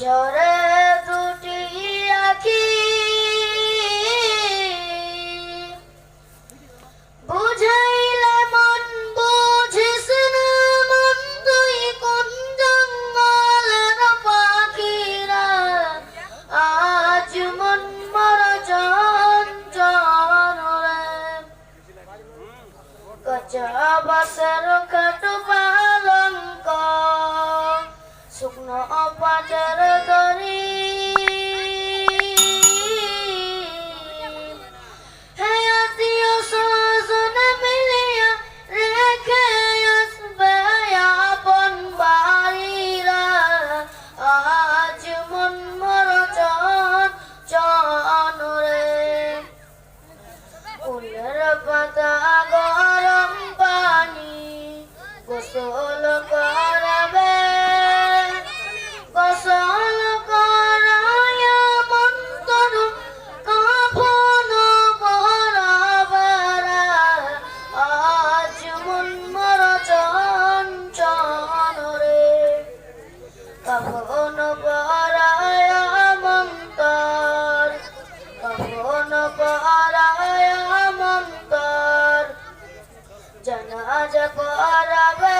জরে দুটি আখি। বুঝাইলে মন, বুঝিস না মন তুই কোন জঙ্গলের পাখিরা। আজ মন মর চঞ্চরে কচা বাসের কাটবা রে। ফুলের পাতা গরম পানি গোসল জানাজা করাবে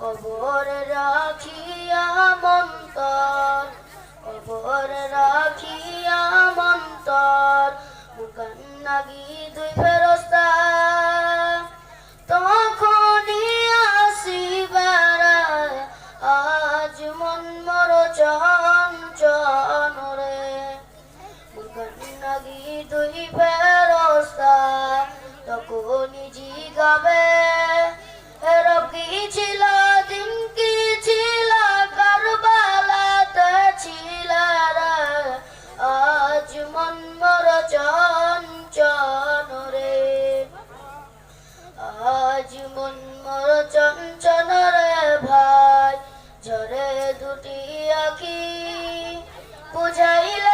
কবরে রাখিয়া মন্তর কবর রাখিয়া মন্তর। মুখান দুই দুই ফেরস্তা তখনই জিগাবে রব কি ছিল দিন কি ছিল কারবালাতে ছিল আজ মন মর চঞ্চন রে, আজ মন মর চঞ্চন রে ভাই, ঝরে দুটি আখি, বুঝাইলে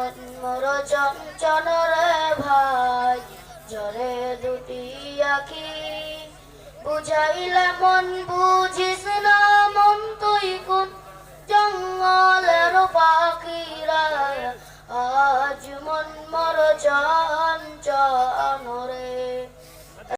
মন মোর চঞ্চন রে ভাই জরে দুটি আখি। বুঝাইলে মন, বুঝিস না মন তুই কোন? জঙ্গলের পাখিরা আজ মন মোর চঞ্চন